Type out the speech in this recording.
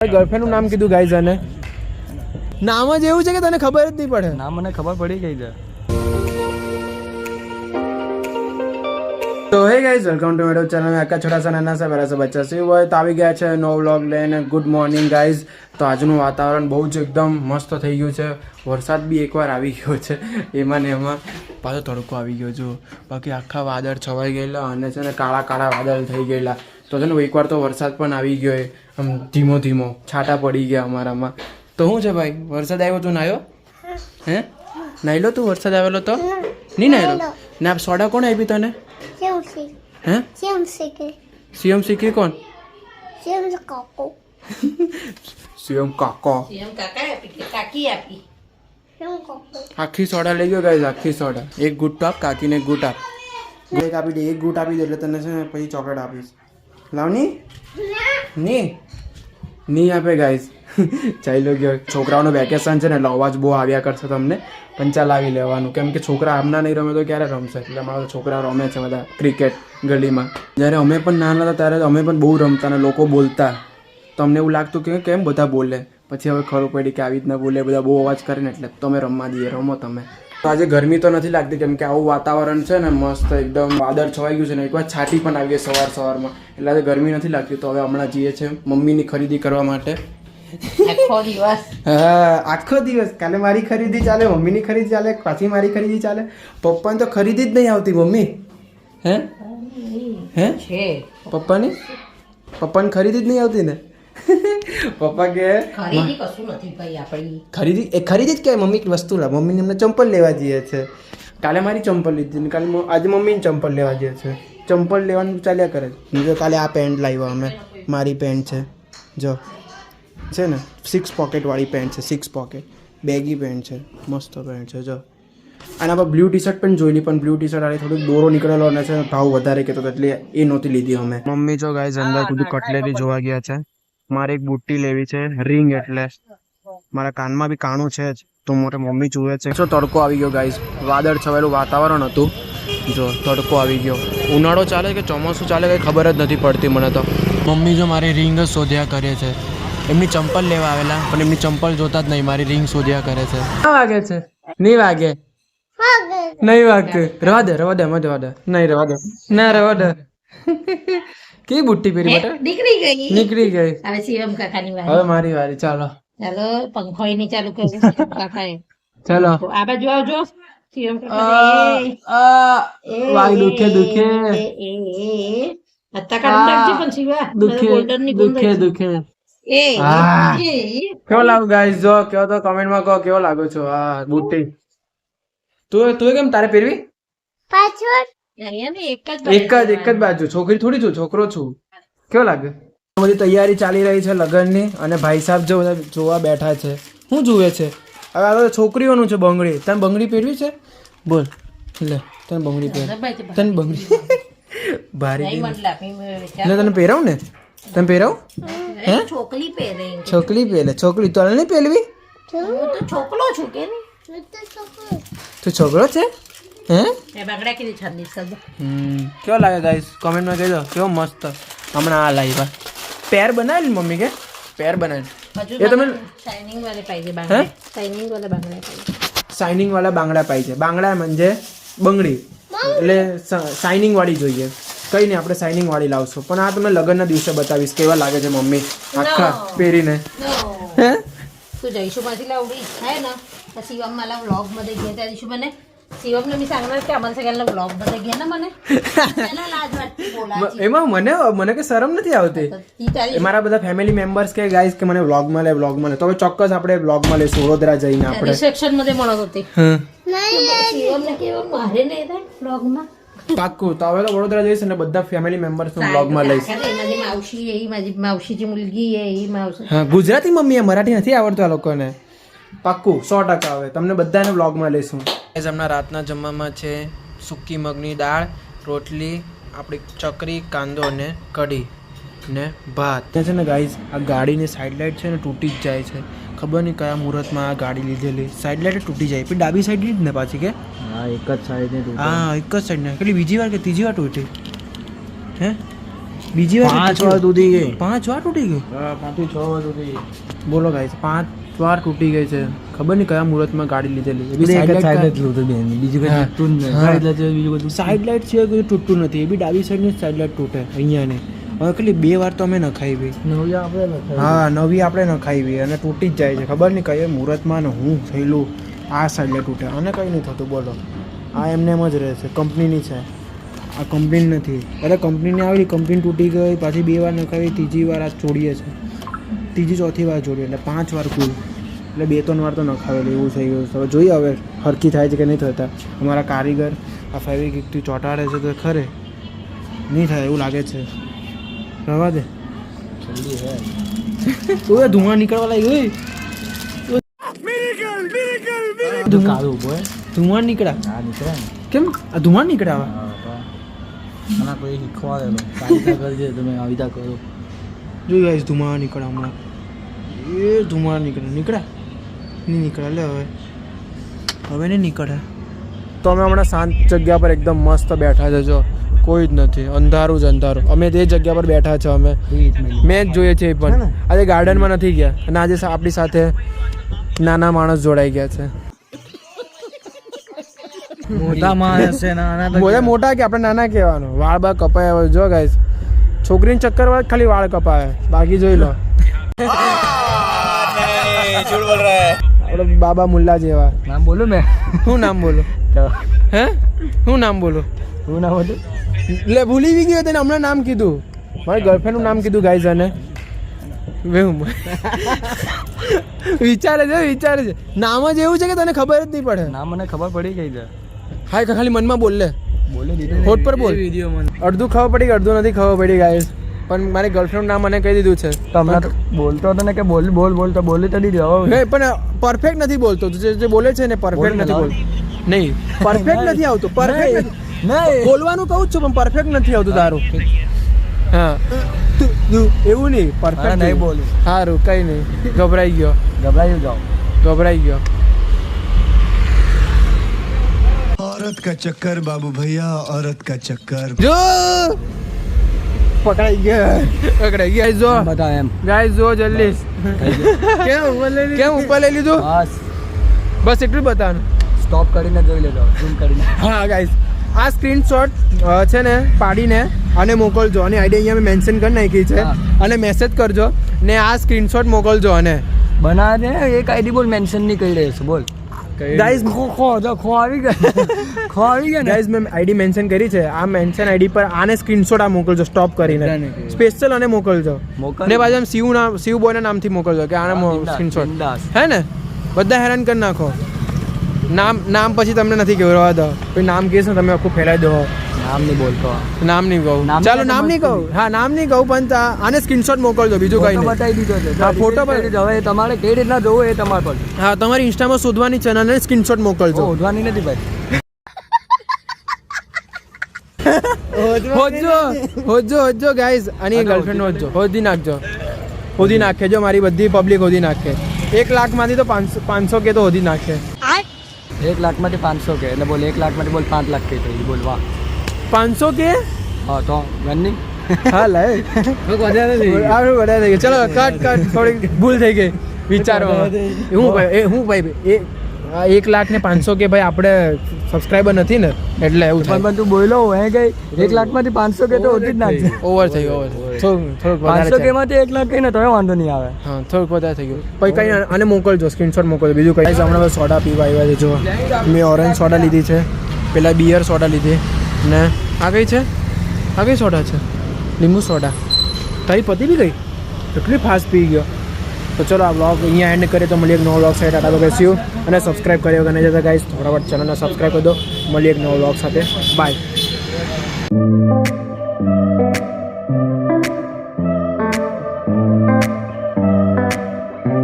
ગર્લફ્રેન્ડનું નામ કીધું ગાઈઝ અને નામ જ એવું છે કે તને ખબર જ નહીં પડે. નામ મને ખબર પડી ગઈ છે. તો hey guys welcome to madam channel મેં આખા છોટા નાના સા મારા બચ્ચા સિંહ હોય તો આવી ગયા છે નો વ્લોગ લઈને. ગુડ મોર્નિંગ ગાઈઝ તો આજનું વાતાવરણ બહુ જ એકદમ મસ્ત થઈ ગયું છે. વરસાદ બી એકવાર આવી ગયો છે. એમાં ને એમાં પાછો તડકો આવી ગયો જો બાકી આખા વાદળ છવાઈ ગયેલા અને છે ને કાળા કાળા વાદળ થઈ ગયેલા. તો છે ને એકવાર તો વરસાદ પણ આવી ગયો એ. આમ ધીમો ધીમો. છાંટા પડી ગયા અમારામાં. તો શું છે ભાઈ? વરસાદ આવ્યો તું નાયો? હે? નાહી તું વરસાદ આવેલો તો? નહીં નાયલો? ને સોડા કોણ આપી તને? હે? સીએમ સિક્કી કોણ? સીએમ કાકો. સીએમ કાકો. સીએમ કાકા આપી કાકી આપી. આખી સોડા લઈ ગયો ગાઈઝ આખી સોડા. એક ગુટ આપ કાકીને એક ગુટ આપ. એક આપી દે એક ગુટ આપી દે એટલે તને છે ને પછી ચોકલેટ આપીશ. લાવની ની? ની? આપે ગાઈઝ ચાલ્યો ગયો. છોકરાઓનું વેકેશન છે ને, એટલે અવાજ બહુ આવ્યા કરશે તમને. પણ ચાલ આવી લેવાનું. કેમ કે છોકરા આમના નહીં રમે તો ક્યારે રમશે? એટલે અમારા છોકરા રમે છે બધા ક્રિકેટ ગલીમાં. જ્યારે અમે પણ નાના હતા, ત્યારે અમે પણ બહુ રમતા અને લોકો બોલતા. તો અમને એવું લાગતું કે કેમ બધા બોલે? પછી હવે ખબર પડી કે આવી રીતના બોલે, બધા બહુ અવાજ કરે ને, એટલે તમે રમવા દઈએ. રમો તમે. આજે ગરમી તો નથી લાગતી કેમ કે આવું વાતાવરણ છે ને મસ્ત એકદમ વાદળ છવાઈ ગયું છે ને એકવાર છાંટી પણ આવી ગઈ સવાર સવારમાં. એટલે આજે ગરમી નથી લાગતી તો હવે હમણાં જઈએ છે મમ્મીની ખરીદી કરવા માટે. આખો દિવસ. હા આખો દિવસ. કાલે મારી ખરીદી ચાલે મમ્મીની ખરીદી ચાલે પાછી મારી ખરીદી ચાલે. પપ્પાને તો ખરીદી જ નહીં આવતી મમ્મી. હે? હે? પપ્પાની પપ્પાની? પપ્પાને ખરીદી જ નહીં આવતી ને? પપ્પા કે ખરીદી કશું નથી ભાઈ આપણી. ખરીદી એ ખરીદી જ કે મમ્મી વસ્તુ લા મમ્મીને એમને ચંપલ લેવા જઈએ છે. કાલે મારી ચંપલ લીધી ને કાલે આજે મમ્મીને ચંપલ લેવા જઈએ છે. ચંપલ લેવાનું ચાલ્યા કરે જો કાલે આ પેન્ટ લાવ્યા અમે. મારી પેન્ટ છે. જો છે ને? સિક્સ પોકેટવાળી પેન્ટ છે. સિક્સ પોકેટ બેગી પેન્ટ છે. મસ્ત પેન્ટ છે. જો. આના પર બ્લુ ટી શર્ટ પણ જોયેલી પણ બ્લુ ટી શર્ટ આની થોડુંક દોરો નીકળેલો અને છે ભાવ વધારે કહેતો હતો એટલે એ નહોતી લીધી અમે. મમ્મી જો ગાઈઝ અંદર બધું કટલેરી જોવા ગયા છે. મારે એક બુટ્ટી લેવી છે રિંગ એટલે. મારા કાનમાં બી કાણું છે જ તો મોટે મમ્મી જુએ છે. જો તડકો આવી ગયો ગાઈઝ વાદળ છવાયેલું વાતાવરણ હતું. જો તડકો આવી ગયો. ઉનાળો ચાલે કે ચોમાસું ચાલે કંઈ ખબર જ નથી પડતી મને તો. મમ્મી જો મારી રિંગ જ શોધ્યા કરે છે. એમની ચંપલ લેવા આવેલા પણ એમની ચંપલ જોતા જ નહીં. મારી રિંગ શોધ્યા કરે છે. વાગે છે. નહીં વાગે? નહીં વાગે. રવા દે રવા દે મત રવા દે. નહીં રવા દે. ના રવા દે. કેવી બુટ્ટી પહેરી બેટા નીકળી ગઈ. નીકળી ગઈ. હવે શિવમ કાકાની વારી. હવે મારી વારી ચાલો. ચાલો પંખો નહીં ચાલુ કર્યો કાકાએ. ચાલો. આ બાજુ આવજો. શિવમ કાકા વાય દુખે દુખે. અત્તા કાઢી નાખજો પણ શિવા. દુખે દુખે દુખે. એ. કેવો લાગુ ગાઈસ જો કેવો તો કમેન્ટમાં કહો કેવો લાગો છો? આ બુટ્ટી. તું તું કેમ તારે પહેરવી? ને એક જ એક જ બાજુ. છોકરી થોડી છું છોકરો છું. કેવો લાગે? બધી તૈયારી ચાલી રહી છે લગ્નની અને ભાઈ સાહેબ જો બધા જોવા બેઠા છે. શું જુએ છે? હવે આ તો છોકરીઓનું છે બંગડી. તને બંગડી પહેરવી છે? બોલ. લે તને બંગડી પહેર. તને બંગડી ભારી એટલે તને પહેરાવ ને? તને પહેરાવ? હે? છોકરી પહેરે છોકરી પહેરે. છોકરી તને નહીં પહેરવી? હું તો છોકરો છું કે. તું છોકરો છે? કેવો લાગે ગાઈસ કોમેન્ટમાં કહી દો કેવો મસ્ત. હમણાં આ લાવ્યા પેર બનાવેલ મમ્મી કે? પેર બનાવેલ. એ તમે શાઇનિંગ વાળે પાहिजे બાંગડા. શાઇનિંગ વાળા બાંગડા પાहिजे શાઇનિંગ વાળા બાંગડા પાहिजे બાંગડા મંજે બંગડી. એટલે શાઇનિંગ વાળી જોઈએ. કઈ નહીં આપણે શાઇનિંગ વાળી લાવશું. પણ આ તમને લગ્નના દિવસે બતાવીશ. કેવા લાગે છે મમ્મી? આખા પહેરીને. હે? તું જઈશું પછી લાવડી. હે ને? પછી અમારા વ્લોગમાં જઈ ગયા ત્યાં મને એમાં મને મને શરમ નથી આવતી. મારા બધા ફેમિલી મેમ્બર્સ કે ગાઈસ કે મને વ્લોગ મળે વ્લોગ મળે. તો ચોક્કસ આપણે વ્લોગ મળે વડોદરા જઈને આપણે. રિસેપ્શન વડોદરા જઈશ અને બધા ફેમિલી મેમ્બર્સ નો લઈશ માવશી એ મારી એ માવશી ગુજરાતી મમ્મી મરાઠી નથી આવડતું આ લોકોને. પાક્કું સો ટકા આવે તમને બધાને વ્લોગમાં લઈશું. હમણાં રાતના જમવામાં છે સૂકી મગની દાળ રોટલી આપણી ચકરી કાંદો અને કઢી ને ભાત. ત્યાં છે ને ગાઈઝ આ ગાડીની સાઈડ લાઇટ છે ને તૂટી જ જાય છે. ખબર નહીં કયા મુહૂર્તમાં આ ગાડી લીધેલી. સાઈડ લાઇટ તૂટી જાય. પછી ડાબી સાઈડ જ ને પાછી કે? હા એક જ સાઈડ ને હા એક જ સાઈડ ને. કેટલી બીજી વાર કે ત્રીજી વાર તૂટી? હે? બીજી વાર પાંચ વાર તૂટી ગઈ. પાંચ વાર તૂટી ગઈ? પાંચ છ વાર તૂટી ગઈ. બોલો ગાઈઝ પાંચ વાર તૂટી ગઈ છે. ખબર નહીં કયા મુહૂર્તમાં ગાડી લીધેલી એ બી બેન. બીજું કઈ તૂટતું જ નહીં. બીજું બધું સાઈડ લાઇટ છે કોઈ તૂટતું નથી. એ બી ડાબી સાઈડની સાઈડ લાઇટ તૂટે અહીંયા ને હવે કેટલી બે વાર તો અમે નખાઈ બી નવી આપણે હા નવી આપણે નખાઈ બી અને તૂટી જ જાય છે. ખબર નહીં કઈ મુહૂર્તમાં ને હું થયેલું આ સાઈડ લાઇટ તૂટે. અને કંઈ નહીં થતું બોલો. આ એમને એમ જ રહે છે. કંપનીની છે. આ કંપની નથી. અરે કંપનીની આવેલી કંપની તૂટી ગઈ પાછી બે વાર નખાવી ત્રીજી વાર આ છોડીએ છે ત્રીજી ચોથી વાર જોડી એટલે પાંચ વાર કુલ એટલે બે ત્રણ વાર તો નખાવેલું એવું થઈ ગયું. હવે જોઈએ હવે હરકી થાય છે કે નહીં થતા. અમારા કારીગર આ ફેવિકિકથી ચોંટાડે છે તો ખરે. નહીં થાય એવું લાગે છે. રવા દે. જલ્દી હે ઓય. ધુઆ નીકળવા લાગ્યો. ધુઆ નીકળ્યા. કેમ? આ નીકળ્યા તો કોઈ રીતે કરજે તમે આવી કરો. જોઈ ગાઈસ ધુમાડા નીકળ્યા હમણાં. એ ધુમાડા નીકળે. નીકળે? નહીં નીકળે. લે હવે. હવે નહીં નીકળે. તો અમે હમણાં શાંત જગ્યા પર એકદમ મસ્ત બેઠા જજો કોઈ જ નથી. અંધારું જ અંધારું. અમે તે જગ્યા પર બેઠા છે અમે. મેચ જોઈએ છે પણ. આજે ગાર્ડનમાં નથી ગયા. અને આજે આપણી સાથે નાના માણસ જોડાઈ ગયા છે. મોટા માણસ છે નાના મોટા કે આપણે નાના કહેવાનું? વાળ બા કપાયા હોય જો ગાઈસ છોકરીને ચક્કર ખાલી વાળ કપાય બાકી જોઈ લો. આપણે બાબા મુલ્લા જેવા. નામ બોલું મેં શું નામ બોલો? હે? શું નામ બોલો? શું નામ હતું લે ભૂલી બી ગયો તને હમણાં નામ કીધું. મારી ગર્લફ્રેન્ડનું નામ કીધું ગાઈસ અને? વિચારે છે વિચારે છે. નામ જ એવું છે કે તને ખબર જ નહીં પડે? નામ મને ખબર પડી ગઈ છે. હા ખાલી મનમાં બોલ લે. બોલે હોઠ પર બોલ. અડધું ખબર પડી કે અડધું નથી ખબર પડી ગાઈસ પણ મારી ગર્લફ્રેન્ડ નામ મને કહી દીધું છે તો હમણાં તો બોલતો હતો ને કે બોલ બોલ બોલ તો બોલી તો દીધું હવે નહીં પણ પરફેક્ટ નથી બોલતો તું જે જે બોલે છે ને પરફેક્ટ બોલ ને નથી લાવ. બોલતો નહીં પરફેક્ટ નથી આવતું પરફેક્ટ નહીં બોલવાનું કહું જ છું પણ પરફેક્ટ નથી આવતું તારું હા તું- તું- એવું નહીં હા, પરફેક્ટ નહીં બોલું સારું કઈ નહીં ગભરાઈ ગયો ગભરાઈ જાઓ ગભરાઈ ગયો औरत का चक्कर बाबू भैया औरत का चक्कर જો પકડાઈ ગયા. પકડાઈ ગયા જો. બતાવ એમ. ગાઈસ જો જલ્દી. કેમ ઉપર લઈ કેમ ઉપર લઈ લીધું? બસ. બસ એટલું જ બતાવવાનું. સ્ટોપ કરીને જોઈ લેજો. ઝૂમ કરીને. હા ગાઈસ. આ સ્ક્રીનશોટ છે ને પાડીને અને મોકલજો. અને આઈડી અહીંયા મેં મેન્શન કરી નાખી છે. અને મેસેજ કરજો ને આ સ્ક્રીનશોટ મોકલજો અને. બનાવે એક આઈડી બોલ મેન્શન નહીં કરી રહ્યો છું બોલ. ગાઈસ ખો ખો જો ખો આવી ગયા. ખો આવી ગયા ગાઈઝ મેં આઈડી મેન્શન કરી છે. આ મેન્શન આઈડી પર આને સ્ક્રીનશોટ આ મોકલજો સ્ટોપ કરીને. સ્પેશિયલ અને મોકલજો. મોકલ. ને પાછું શિવ નામ શિવ બોયના નામથી મોકલજો કે આને સ્ક્રીનશોટ હે ને? બધા હેરાન કરી નાખો. નામ નામ પછી તમને નથી કહેવા દો. નામ કહીશ ને તમે આખું ફેલાઈ દો. નામ નહીં બોલતો. નામ નહીં કહું. ચાલો નામ નહીં કહું. હા નામ નહીં કહું પણ આને સ્ક્રીનશોટ મોકલજો બીજું કઈ નહીં. બતાવી દીધો છે. હા, ફોટો પણ હવે તમારે કઈ રીતના જોવું એ તમારે પર. હા તમારી ઇન્સ્ટામાં શોધવાની છે અને સ્ક્રીનશોટ મોકલજો. શોધવાની નથી ભાઈ. હોજો હોજો હોજો ગાઈઝ આની ગર્લફ્રેન્ડ હોજી. હોદી નાખજો. હોદી નાખે જો મારી બધી પબ્લિક હોદી નાખે. એક લાખમાંથી તો પાંચસો પાંચસો કે તો હોદી નાખે. એક લાખમાંથી પાંચસો કે એટલે બોલ એક લાખમાંથી બોલ પાંચ લાખ કે બોલ વાહ. પાંચસો કે? હા તો ગણની હા લાય. વધારે વધારે થઈ ગયું. ચલો કટ કટ થોડી ભૂલ થઈ ગઈ. વિચારવા હું ભાઈ એ હું ભાઈ એ એક લાખ ને પાંચસો કે ભાઈ આપણે સબસ્ક્રાઈબર નથી ને એટલે એવું પણ તું બોલો હે ગઈ. એક લાખમાંથી પાંચસો કે તો ઓછી જ ઓવર થઈ ઓવર થોડુંક પાંચસો કે માંથી એક લાખ કઈ ને તો વાંધો નહીં આવે. હા થોડુંક વધારે થઈ ગયું. પછી કઈ આને મોકલજો સ્ક્રીનશોટ મોકલજો. બીજું કઈ. હમણાં સોડા પીવા આવ્યા છે જો. મેં ઓરેન્જ સોડા લીધી છે. પેલા બિયર સોડા લીધી. ને? આ કઈ છે? આ કઈ સોડા છે? લીંબુ સોડા. તારી પતી બી ગઈ? એટલી ફાસ્ટ પી ગયો. તો ચલો આ બ્લોગ અહીંયા એન્ડ કરીએ તો મળીએ એક નવો બ્લોગ સાથે. ટાટા તો બેસ્યું અને સબસ્ક્રાઈબ કર્યો કે નહીં જતા ગાઈસ ફટાફટ ચેનલને સબસ્ક્રાઈબ કરી દો. મળીએ એક નવો બ્લોગ સાથે. બાય